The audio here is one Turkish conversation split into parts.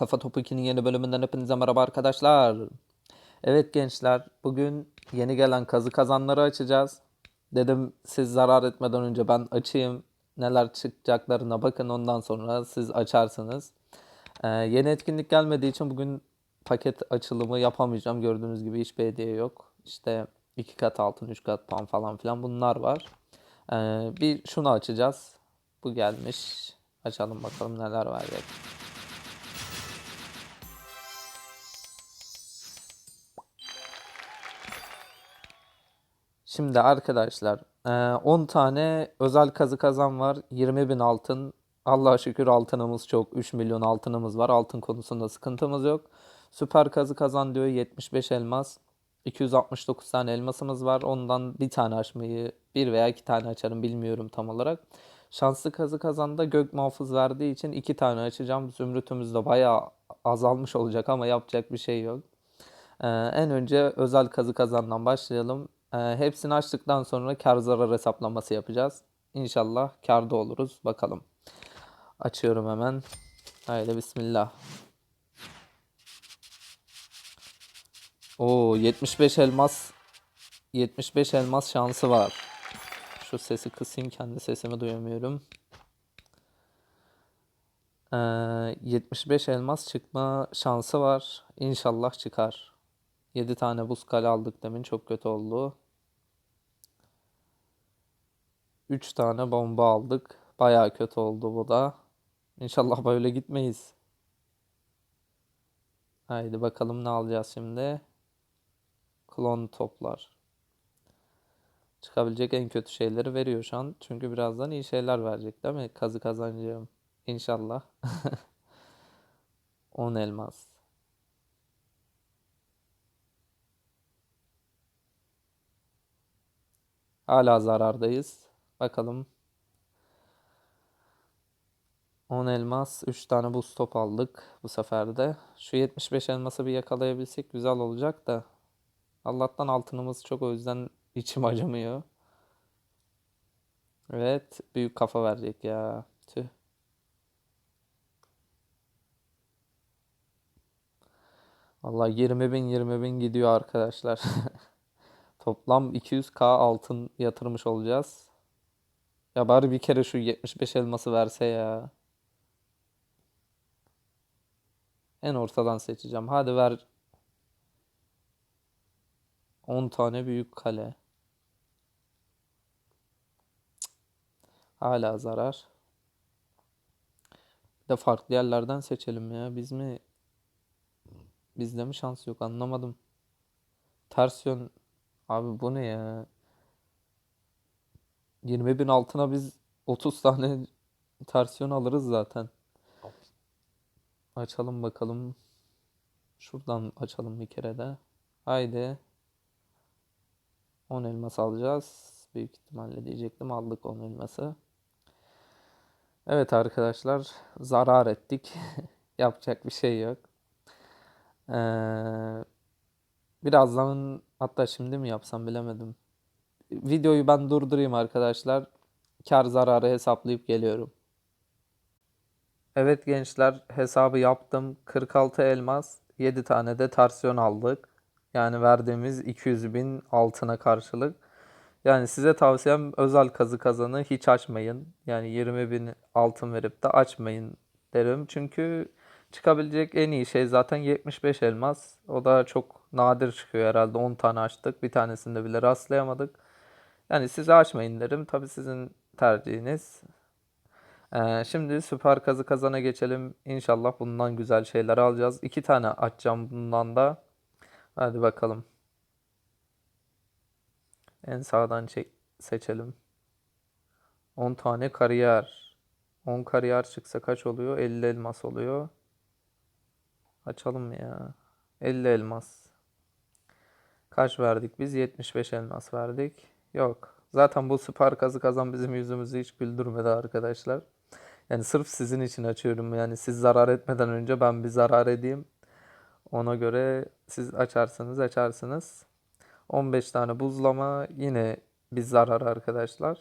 Kafa Topu 2'nin yeni bölümünden hepinize merhaba arkadaşlar. Evet gençler, bugün yeni gelen kazı kazanları açacağız. Dedim siz zarar etmeden önce ben açayım. Neler çıkacaklarına bakın ondan sonra siz açarsınız. Ee, yeni etkinlik gelmediği için bugün paket açılımı yapamayacağım. Gördüğünüz gibi hiçbir hediye yok. İşte 2 kat altın, 3 kat puan falan filan bunlar var. Ee, bir şunu açacağız. Bu gelmiş. Açalım bakalım neler verecek. Şimdi arkadaşlar eee, 10 tane özel kazı kazan var. 20 bin altın. Allah'a şükür altınımız çok. 3 milyon altınımız var. Altın konusunda sıkıntımız yok. Süper kazı kazan diyor 75 elmas. 269 tane elmasımız var. Ondan bir tane açmayı, bir veya iki tane açarım bilmiyorum tam olarak. Şanslı kazı kazanda gök muhafız verdiği için iki tane açacağım. Zümrütümüz de bayağı azalmış olacak ama yapacak bir şey yok. Ee, en önce özel kazı kazandan başlayalım. Ee, hepsini açtıktan sonra kar zarar hesaplaması yapacağız. İnşallah karda oluruz. Bakalım. Açıyorum hemen. Haydi bismillah. Oo 75 elmas 75 elmas şansı var. Şu sesi kısayım kendi sesimi duyamıyorum. Ee, 75 elmas çıkma şansı var. İnşallah çıkar. 7 tane buz kale aldık demin çok kötü oldu. 3 tane bomba aldık. Baya kötü oldu bu da. İnşallah böyle gitmeyiz. Haydi bakalım ne alacağız şimdi. Klon toplar. Çıkabilecek en kötü şeyleri veriyor şu an. Çünkü birazdan iyi şeyler verecek değil mi? Kazı kazanacağım. İnşallah. 10 elmas. Hala zarardayız. Bakalım. 10 elmas, 3 tane buz top aldık bu sefer de. Şu 75 elması bir yakalayabilsek güzel olacak da. Allah'tan altınımız çok o yüzden içim acımıyor. Evet, büyük kafa verecek ya. Tüh. Vallahi 20 bin 20 bin gidiyor arkadaşlar. Toplam 200k altın yatırmış olacağız. Ya bari bir kere şu 75 elması verse ya. En ortadan seçeceğim. Hadi ver 10 tane büyük kale. Hala zarar. Bir de farklı yerlerden seçelim ya. Biz mi bizde mi şans yok anlamadım. Ters yön abi bu ne ya? 20 bin altına biz 30 tane ters yön alırız zaten. Açalım bakalım. Şuradan açalım bir kere de. Haydi. 10 elmas alacağız. Büyük ihtimalle diyecektim. Aldık 10 elması. Evet arkadaşlar. Zarar ettik. Yapacak bir şey yok. Ee, birazdan hatta şimdi mi yapsam bilemedim. Videoyu ben durdurayım arkadaşlar. Kar zararı hesaplayıp geliyorum. Evet gençler hesabı yaptım. 46 elmas, 7 tane de tersiyon aldık. Yani verdiğimiz 200 bin altına karşılık. Yani size tavsiyem özel kazı kazanı hiç açmayın. Yani 20 bin altın verip de açmayın derim. Çünkü çıkabilecek en iyi şey zaten 75 elmas. O da çok nadir çıkıyor herhalde. 10 tane açtık. Bir tanesinde bile rastlayamadık. Yani size açmayın derim. Tabii sizin tercihiniz. Ee, şimdi süper kazı kazana geçelim. İnşallah bundan güzel şeyler alacağız. İki tane açacağım bundan da. Hadi bakalım. En sağdan seçelim. 10 tane kariyer. 10 kariyer çıksa kaç oluyor? 50 elmas oluyor. Açalım ya. 50 elmas. Kaç verdik biz? 75 elmas verdik. Yok. Zaten bu süper kazı kazan bizim yüzümüzü hiç güldürmedi arkadaşlar. Yani sırf sizin için açıyorum. Yani siz zarar etmeden önce ben bir zarar edeyim. Ona göre siz açarsanız açarsınız. 15 tane buzlama yine bir zarar arkadaşlar.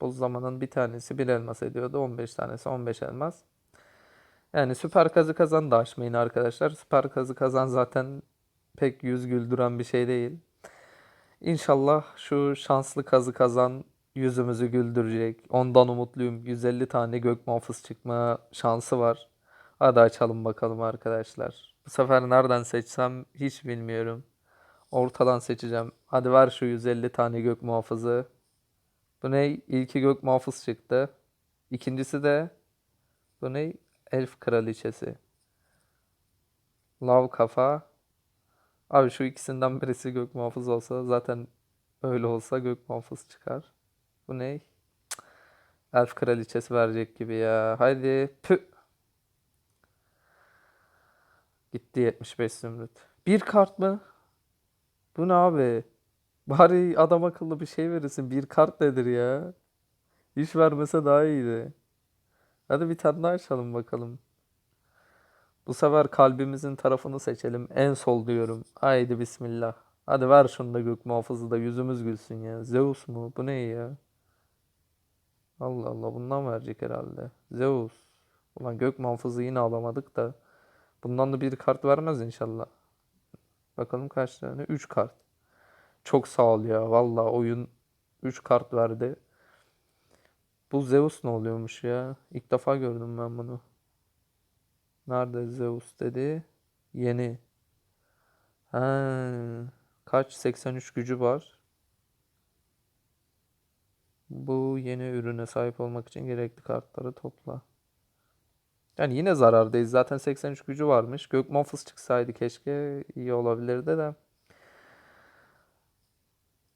Buzlamanın bir tanesi bir elmas ediyordu. 15 tanesi 15 elmas. Yani süper kazı kazan da açmayın arkadaşlar. Süper kazı kazan zaten pek yüz güldüren bir şey değil. İnşallah şu şanslı kazı kazan yüzümüzü güldürecek. Ondan umutluyum. 150 tane gök muhafız çıkma şansı var. Hadi açalım bakalım arkadaşlar. Bu sefer nereden seçsem hiç bilmiyorum. Ortadan seçeceğim. Hadi ver şu 150 tane gök muhafızı. Bu ne? İlki gök muhafız çıktı. İkincisi de bu ne? Elf kraliçesi. Lav kafa. Abi şu ikisinden birisi gök muhafız olsa zaten öyle olsa gök muhafız çıkar. Bu ne? Elf kraliçesi verecek gibi ya. Haydi. Pü. Gitti 75 zümrüt. Bir kart mı? Bu ne abi? Bari adam akıllı bir şey verirsin. Bir kart nedir ya? Hiç vermese daha iyiydi. Hadi bir tane daha açalım bakalım. Bu sefer kalbimizin tarafını seçelim. En sol diyorum. Haydi bismillah. Hadi ver şunu da gök muhafızı da yüzümüz gülsün ya. Zeus mu? Bu ne ya? Allah Allah bundan verecek herhalde. Zeus. Ulan gök muhafızı yine alamadık da. Bundan da bir kart vermez inşallah. Bakalım kaç tane? 3 kart. Çok sağ ol ya. Valla oyun 3 kart verdi. Bu Zeus ne oluyormuş ya? İlk defa gördüm ben bunu. Nerede Zeus dedi? Yeni. Ha, kaç? 83 gücü var. Bu yeni ürüne sahip olmak için gerekli kartları topla. Yani yine zarardayız. Zaten 83 gücü varmış. Gök Muhafız çıksaydı keşke iyi olabilirdi de.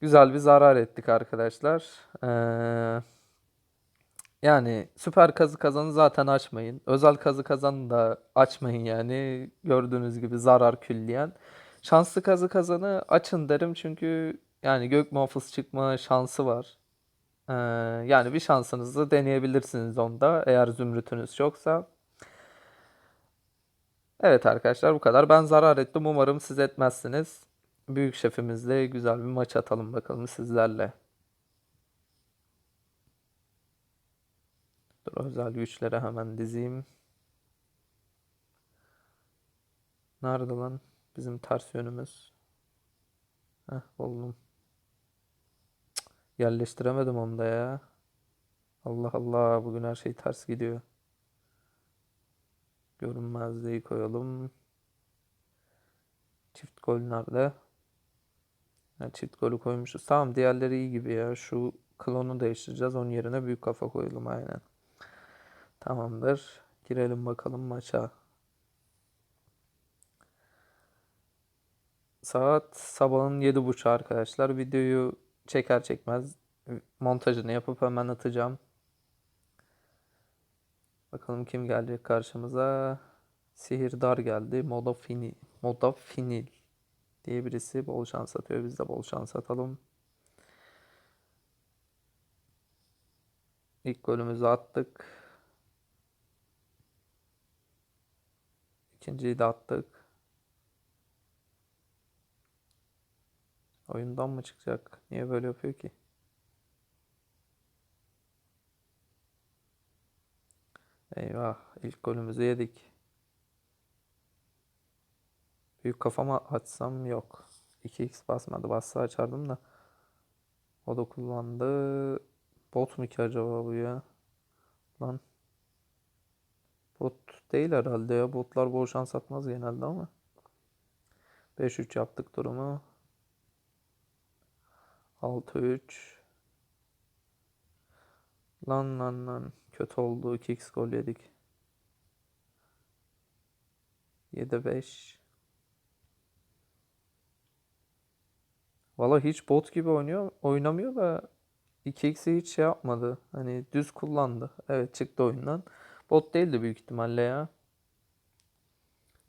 Güzel bir zarar ettik arkadaşlar. Ee, yani süper kazı kazanı zaten açmayın. Özel kazı kazanı da açmayın yani. Gördüğünüz gibi zarar külliyen. Şanslı kazı kazanı açın derim çünkü yani gök muhafız çıkma şansı var. Ee, yani bir şansınızı deneyebilirsiniz onda eğer zümrütünüz yoksa. Evet arkadaşlar bu kadar. Ben zarar ettim. Umarım siz etmezsiniz. Büyük şefimizle güzel bir maç atalım bakalım sizlerle. Özel güçlere hemen dizeyim. Nerede bizim ters yönümüz? Heh buldum. Yerleştiremedim onu da ya. Allah Allah bugün her şey ters gidiyor. Görünmezliği koyalım. Çift gol nerede? Ha, çift golü koymuşuz. Tamam diğerleri iyi gibi ya. Şu klonu değiştireceğiz. Onun yerine büyük kafa koyalım aynen. Tamamdır. Girelim bakalım maça. Saat sabahın 7.30 arkadaşlar. Videoyu çeker çekmez montajını yapıp hemen atacağım. Bakalım kim gelecek karşımıza. Sihirdar geldi. Moda Fini, Moda Finil diye birisi bol şans atıyor. Biz de bol şans atalım. İlk golümüzü attık. İkinciyi de attık. Oyundan mı çıkacak? Niye böyle yapıyor ki? Eyvah, ilk golümüzü yedik. Büyük kafama açsam yok. 2x basmadı. Bassa açardım da. O da kullandı. Bot mu ki acaba bu ya? Lan. Bot değil herhalde ya. Botlar bol şans atmaz genelde ama. 5-3 yaptık durumu. 6-3. Lan lan lan. Kötü oldu. 2x gol yedik. 7-5. Valla hiç bot gibi oynuyor, oynamıyor da 2x'i hiç şey yapmadı. Hani düz kullandı. Evet çıktı oyundan. Bot değildi büyük ihtimalle ya.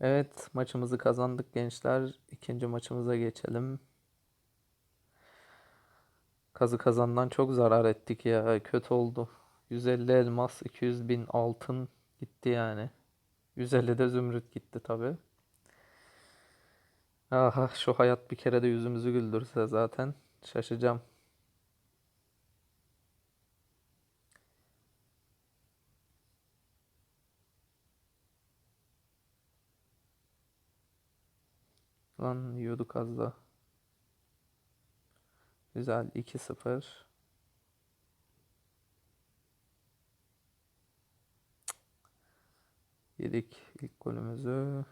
Evet maçımızı kazandık gençler. İkinci maçımıza geçelim. Kazı kazandan çok zarar ettik ya. Kötü oldu. 150 elmas, 200 bin altın gitti yani. 150 de zümrüt gitti tabi. Aha şu hayat bir kere de yüzümüzü güldürse zaten şaşacağım. Lan yiyorduk az da. Güzel 2-0. Yedik ilk golümüzü.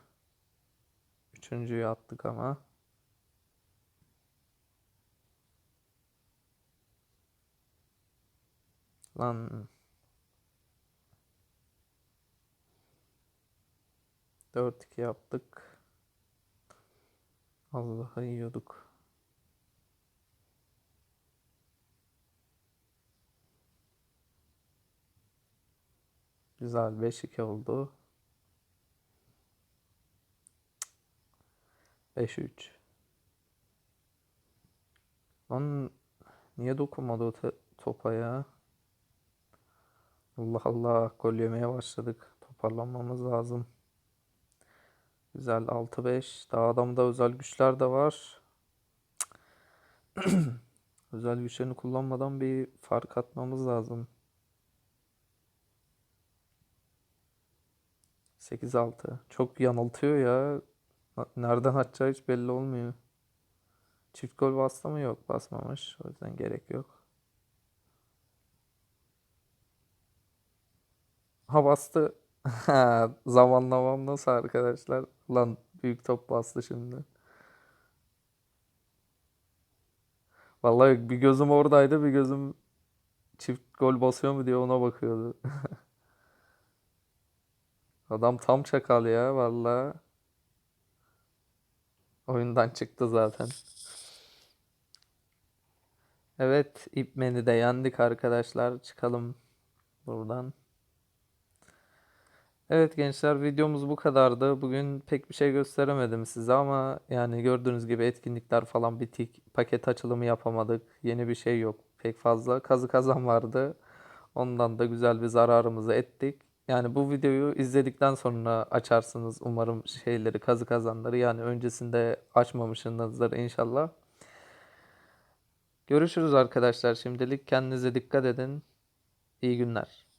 Üçüncüyü attık ama. Lan. Dört iki yaptık. Allah'ı yiyorduk. Güzel 5-2 oldu. 5-3. Lan niye dokunmadı o topa ya? Allah Allah gol yemeye başladık. Toparlanmamız lazım. Güzel 6-5. Daha adamda özel güçler de var. Özel güçlerini kullanmadan bir fark atmamız lazım. 8-6. Çok yanıltıyor ya. Nereden atacağı hiç belli olmuyor. Çift gol bastı mı? Yok basmamış. O yüzden gerek yok. Ha bastı. Zamanlamam nasıl arkadaşlar? Lan büyük top bastı şimdi. Vallahi bir gözüm oradaydı, bir gözüm çift gol basıyor mu diye ona bakıyordu. Adam tam çakal ya vallahi. Oyundan çıktı zaten. Evet, İpmen'i de yendik arkadaşlar. Çıkalım buradan. Evet gençler videomuz bu kadardı. Bugün pek bir şey gösteremedim size ama yani gördüğünüz gibi etkinlikler falan bitik. Paket açılımı yapamadık. Yeni bir şey yok pek fazla. Kazı kazan vardı. Ondan da güzel bir zararımızı ettik. Yani bu videoyu izledikten sonra açarsınız umarım şeyleri kazı kazanları. Yani öncesinde açmamışsınızdır inşallah. Görüşürüz arkadaşlar şimdilik. Kendinize dikkat edin. İyi günler.